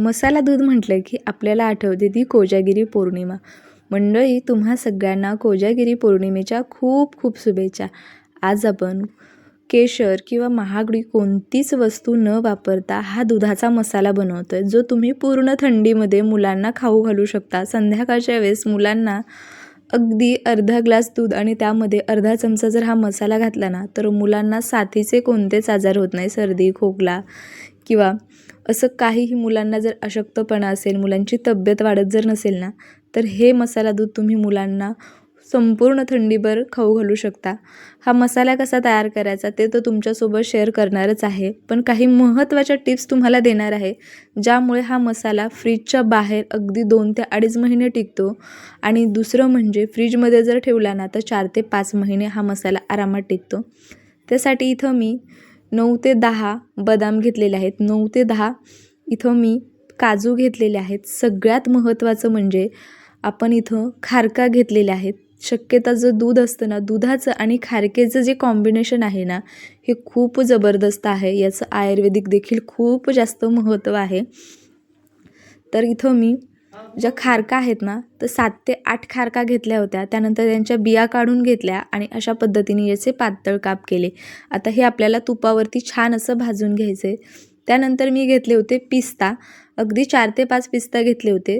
मसाला दूध म्हटलं की आपल्याला आठवते ती कोजागिरी पौर्णिमा. मंडळी तुम्हा सगळ्यांना कोजागिरी पौर्णिमेच्या खूप खूप शुभेच्छा. आज आपण केशर किंवा महागडी कोणतीच वस्तू न वापरता हा दुधाचा मसाला बनवतो आहे जो तुम्ही पूर्ण थंडीमध्ये मुलांना खाऊ घालू शकता. संध्याकाळच्या वेळेस मुलांना अगदी अर्धा ग्लास दूध आणि त्यामध्ये अर्धा चमचा जर हा मसाला घातला ना तर मुलांना साथीचे कोणतेच आजार होत नाही. सर्दी खोकला किंवा असं काहीही मुलांना जर अशक्तपणा असेल मुलांची तब्येत वाढत जर नसेल ना तर हे मसाला दूध तुम्ही मुलांना संपूर्ण थंडीभर खाऊ घालू शकता. हा मसाला कसा तयार करायचा ते तर तुमच्यासोबत शेअर करणारच आहे पण काही महत्त्वाच्या टिप्स तुम्हाला देणार आहे ज्यामुळे हा मसाला फ्रीजच्या बाहेर अगदी दोन ते अडीच महिने टिकतो आणि दुसरं म्हणजे फ्रीजमध्ये जर ठेवला ना तर चार ते पाच महिने हा मसाला आरामात टिकतो. त्यासाठी इथं मी नऊ ते दहा बदाम घेतलेले आहेत. नऊ ते दहा इथं मी काजू घेतलेले आहेत. सगळ्यात महत्त्वाचं म्हणजे आपण इथं खारका घेतलेले आहेत. शक्यता जो दूध असतं ना दुधाचं आणि खारकेचं जे कॉम्बिनेशन आहे ना हे खूप जबरदस्त आहे. याचं आयुर्वेदिक देखील खूप जास्त महत्त्व आहे. तर इथं मी ज्या खारका आहेत ना तर सात ते आठ खारका घेतल्या होत्या. त्यानंतर त्यांच्या बिया काढून घेतल्या आणि अशा पद्धतीने याचे पातळ काप केले. आता हे आपल्याला तुपावरती छान असं भाजून घ्यायचं आहे त्यानंतर मी घेतले होते पिस्ता. अगदी चार ते पाच पिस्ता घेतले होते.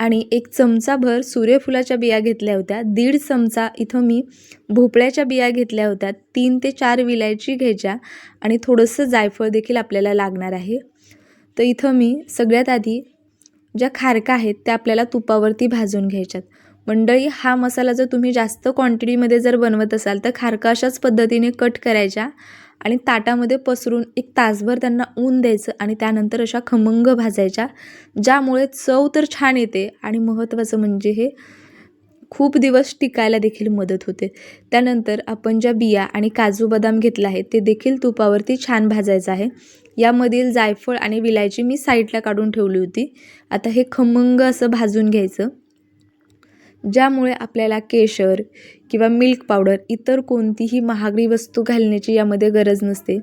आणि एक चमचाभर सूर्यफुलाच्या बिया घेतल्या होत्या. दीड चमचा इथं मी भोपळ्याच्या बिया घेतल्या होत्या. तीन ते चार विलायची घ्यायच्या आणि थोडंसं जायफळ देखील आपल्याला लागणार आहे. तर इथं मी सगळ्यात आधी ज्या खारका आहेत त्या आपल्याला तुपावरती भाजून घ्यायच्यात. मंडळी हा मसाला जर तुम्ही जास्त क्वांटिटीमध्ये जर बनवत असाल तर खारका अशाच पद्धतीने कट करायच्या आणि ताटामध्ये पसरून एक तासभर त्यांना ऊन द्यायचं आणि त्यानंतर अशा खमंग भाजायच्या. ज्यामुळे चव तर छान येते आणि महत्त्वाचं म्हणजे हे खूप दिवस टिकायला देखील मदत होते. त्यानंतर आपण ज्या बिया आणि काजू बदाम घेतला आहे ते देखील तुपावरती छान भाजायचं आहे. यामधील जायफळ आणि विलायची मी साईडला काढून ठेवली होती. आता हे खमंग असं भाजून घ्यायचं. ज्यामुळे आपल्याला केशर किंवा मिल्क पावडर इतर कोणतीही महागडी वस्तू घालण्याची यामध्ये गरज नसते.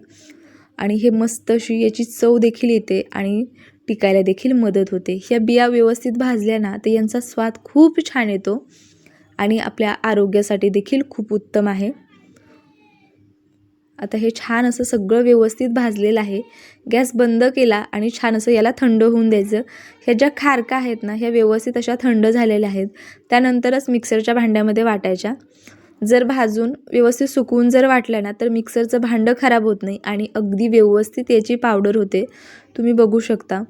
आणि हे मस्त अशी याची चव देखील येते आणि टिकायला देखील मदत होते. ह्या बिया व्यवस्थित भाजल्या ना तर यांचा स्वाद खूप छान येतो. आणि आपल्या आरोग्यासाठी देखील खूप उत्तम आहे. आता हे छान असं सगळं व्यवस्थित भाजलेलं आहे. गॅस बंद केला आणि छान असं याला थंड होऊन द्यायचं. ह्या ज्या खारका आहेत ना ह्या व्यवस्थित अशा थंड झालेल्या आहेत. त्यानंतरच मिक्सरच्या भांड्यामध्ये वाटायच्या. जर भाजून व्यवस्थित सुकवून जर वाटलं ना तर मिक्सरचं भांडं खराब होत नाही आणि अगदी व्यवस्थित याची पावडर होते. तुम्ही बघू शकता.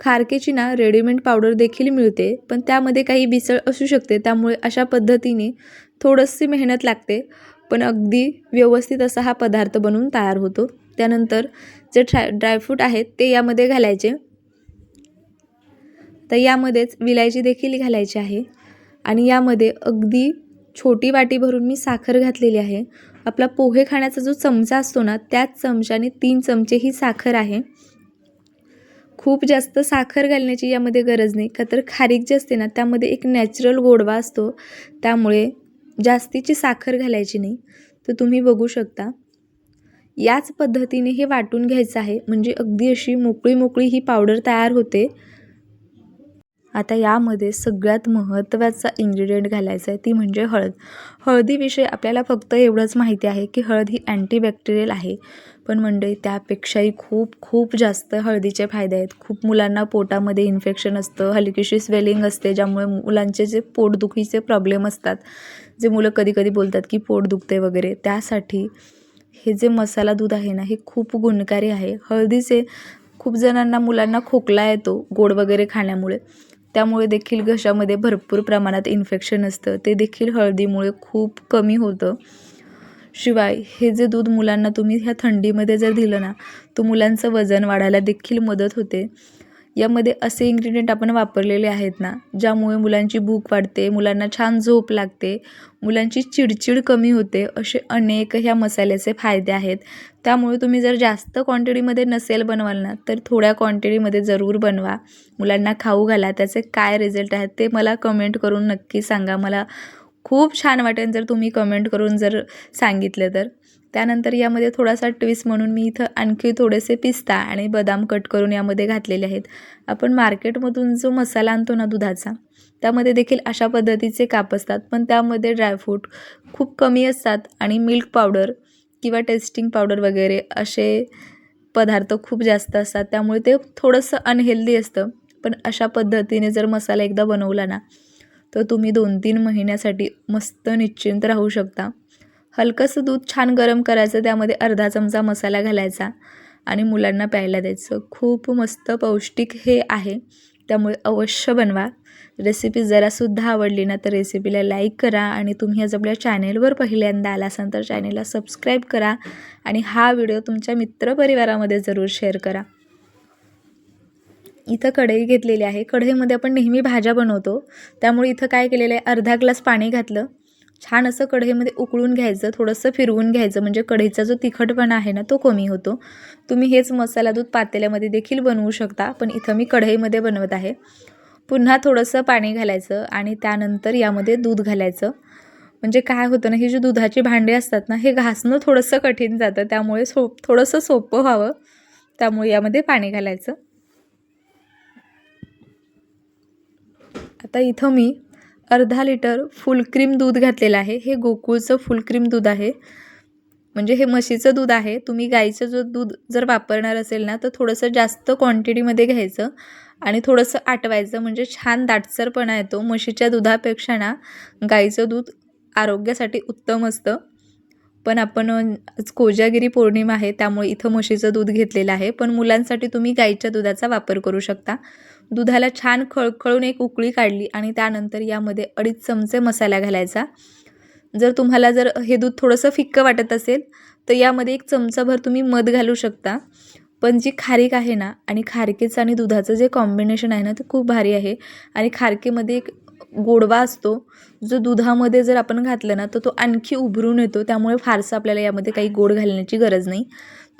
खारकेची ना रेडीमेड पावडर देखील मिळते पण त्यामध्ये काही बिसळ असू शकते त्यामुळे अशा पद्धतीने थोडीशी मेहनत लागते. पण अगदी व्यवस्थित असा हा पदार्थ बनवून तयार होतो. त्यानंतर जे ड्राय ड्रायफ्रूट आहेत ते यामध्ये घालायचे. तर यामध्येच विलायची देखील घालायची आहे. आणि यामध्ये अगदी छोटी वाटी भरून मी साखर घातलेली आहे. आपला पोहे खाण्याचा जो चमचा असतो ना त्याच चमच्याने तीन चमचे ही साखर आहे. खूप जास्त साखर घालण्याची यामध्ये गरज नाही. का तर खारीक जे असते ना त्यामध्ये एक नॅचरल गोडवा असतो. त्यामुळे जास्तीची साखर घालायची नाही. तर तुम्ही बघू शकता. याच पद्धतीने हे वाटून घ्यायचं आहे. म्हणजे अगदी अशी मोकळी मोकळी ही पावडर तयार होते. आता यामध्ये सगळ्यात महत्त्वाचा इन्ग्रेडियंट घालायचा आहे. ती म्हणजे हळद. हळदीविषयी आपल्याला फक्त एवढंच माहिती आहे की हळद ही अँटीबॅक्टेरियल आहे. पण मंडळी त्यापेक्षाही खूप खूप जास्त हळदीचे फायदे आहेत. खूप मुलांना पोटामध्ये इन्फेक्शन असतं हलकीशी स्वेलिंग असते ज्यामुळे मुलांचे जे पोटदुखीचे प्रॉब्लेम असतात जे मुलं कधी कधी बोलतात की पोट दुखते वगैरे त्यासाठी हे जे मसाला दूध आहे ना हे खूप गुणकारी आहे. हळदीचे खूप जणांना मुलांना खोकला येतो गोड वगैरे खाण्यामुळे. त्यामुळे देखील घशामध्ये भरपूर प्रमाणात इन्फेक्शन असतं. ते देखील हळदीमुळे खूप कमी होतं. शिवाय हे जे दूध मुलांना तुम्ही ह्या थंडीमध्ये जर दिलं ना तो मुलांचं वजन वाढायला देखील मदत होते. यामध्ये असे इन्ग्रेडियंट आपण वापरलेले आहेत ना ज्यामुळे मुलांची भूक वाढते मुलांना छान झोप लागते मुलांची चिडचिड कमी होते असे अनेक ह्या मसाल्याचे फायदे आहेत. त्यामुळे तुम्ही जर जास्त क्वांटिटीमध्ये नसेल बनवाल ना तर थोड्या क्वांटिटीमध्ये जरूर बनवा. मुलांना खाऊ घाला त्याचे काय रिझल्ट आहेत ते मला कमेंट करून नक्की सांगा. मला खूप छान वाटेल जर तुम्ही कमेंट करून जर सांगितलं तर. त्यानंतर यामध्ये थोडासा ट्विस्ट म्हणून मी इथं आणखी थोडेसे पिस्ता आणि बदाम कट करून यामध्ये घातलेले आहेत. आपण मार्केटमधून जो मसाला आणतो ना दुधाचा त्यामध्ये देखील अशा पद्धतीचे काप असतात. पण त्यामध्ये ड्रायफ्रूट खूप कमी असतात आणि मिल्क पावडर किंवा टेस्टिंग पावडर वगैरे असे पदार्थ खूप जास्त असतात. त्यामुळे ते थोडंसं अनहेल्दी असतं. पण अशा पद्धतीने जर मसाला एकदा बनवला ना तर तुम्ही दोन तीन महिन्यासाठी मस्त निश्चिंत राहू शकता. हलकंसं दूध छान गरम करायचं त्यामध्ये अर्धा चमचा मसाला घालायचा आणि मुलांना प्यायला द्यायचं. खूप मस्त पौष्टिक हे आहे. त्यामुळे अवश्य बनवा. रेसिपी जरासुद्धा आवडली ना तर रेसिपीला लाईक करा आणि तुम्ही आज आपल्या चॅनेलवर पहिल्यांदा आला असाल तर चॅनेलला सबस्क्राईब करा आणि हा व्हिडिओ तुमच्या मित्रपरिवारामध्ये जरूर शेअर करा. इथं कढई घेतलेली आहे. कढईमध्ये आपण नेहमी भाज्या बनवतो. त्यामुळे इथं काय केलेलं आहे अर्धा ग्लास पाणी घातलं. छान असं कढईमध्ये उकळून घ्यायचं थोडंसं फिरवून घ्यायचं. म्हणजे कढईचा जो तिखटपणा आहे ना तो कमी होतो. तुम्ही हेच मसाला दूध पातेल्यामध्ये देखील बनवू शकता. पण इथं मी कढईमध्ये बनवत आहे. पुन्हा थोडंसं पाणी घालायचं आणि त्यानंतर यामध्ये दूध घालायचं. म्हणजे काय होतं ना ही जी दुधाची भांडी असतात ना हे घासणं थोडंसं कठीण जातं. त्यामुळे सो थोडंसं सोपं व्हावं. त्यामुळे यामध्ये पाणी घालायचं. आता इथं मी अर्धा लिटर फुल क्रीम दूध घातलेलं आहे. हे गोकुळचं फुल क्रीम दूध आहे. म्हणजे हे म्हशीचं दूध आहे. तुम्ही गाईचं जो दूध जर वापरणार असेल ना तर थोडंसं जास्त क्वांटिटीमध्ये घ्यायचं आणि थोडंसं आटवायचं. म्हणजे छान दाटसरपणा येतो. म्हशीच्या दुधापेक्षा ना गाईचं दूध आरोग्यासाठी उत्तम असतं. पण आपण आज कोजागिरी पौर्णिमा आहे त्यामुळे इथं म्हशीचं दूध घेतलेलं आहे. पण मुलांसाठी तुम्ही गाईच्या दुधाचा वापर करू शकता. दुधाला छान खळखळून एक उकळी काढली आणि त्यानंतर यामध्ये अडीच चमचे मसाला घालायचा. जर तुम्हाला जर हे दूध थोडंसं फिक्कं वाटत असेल तर यामध्ये एक चमचाभर तुम्ही मध घालू शकता. पण जी खारीक आहे ना आणि खारकेचं आणि दुधाचं जे कॉम्बिनेशन आहे ना ते खूप भारी आहे. आणि खारकेमध्ये एक गोडवा असतो जो दुधामध्ये जर आपण घातलं ना तर तो आणखी उभरून येतो. त्यामुळे फारसं आपल्याला यामध्ये काही गोड घालण्याची गरज नाही.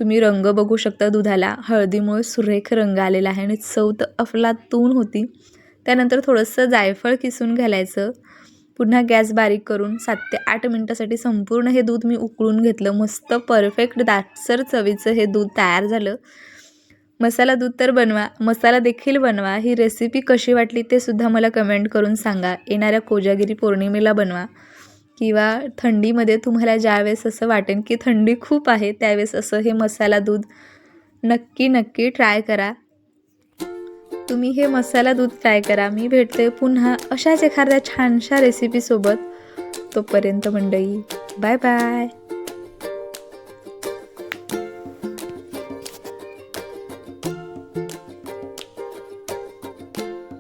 तुम्ही रंग बघू शकता दुधाला. हळदीमुळे सुरेख रंग आलेला आहे आणि चव तर अफलातून होती. त्यानंतर थोडंसं जायफळ किसून घालायचं. पुन्हा गॅस बारीक करून सात ते आठ मिनटासाठी संपूर्ण हे दूध मी उकळून घेतलं. मस्त परफेक्ट दाटसर चवीचं हे दूध तयार झालं. मसाला दूध तर बनवा मसाला देखील बनवा. ही रेसिपी कशी वाटली ते सुद्धा मला कमेंट करून सांगा. येणाऱ्या कोजागिरी पौर्णिमेला बनवा. किंवा थंडीमध्ये तुम्हाला ज्यावेळेस असं वाटेल की थंडी खूप आहे त्यावेळेस असं हे मसाला दूध नक्की नक्की ट्राय करा. तुम्ही हे मसाला दूध ट्राय करा. मी भेटते पुन्हा अशाच एखाद्या छानशा रेसिपीसोबत तोपर्यंत मंडई बाय बाय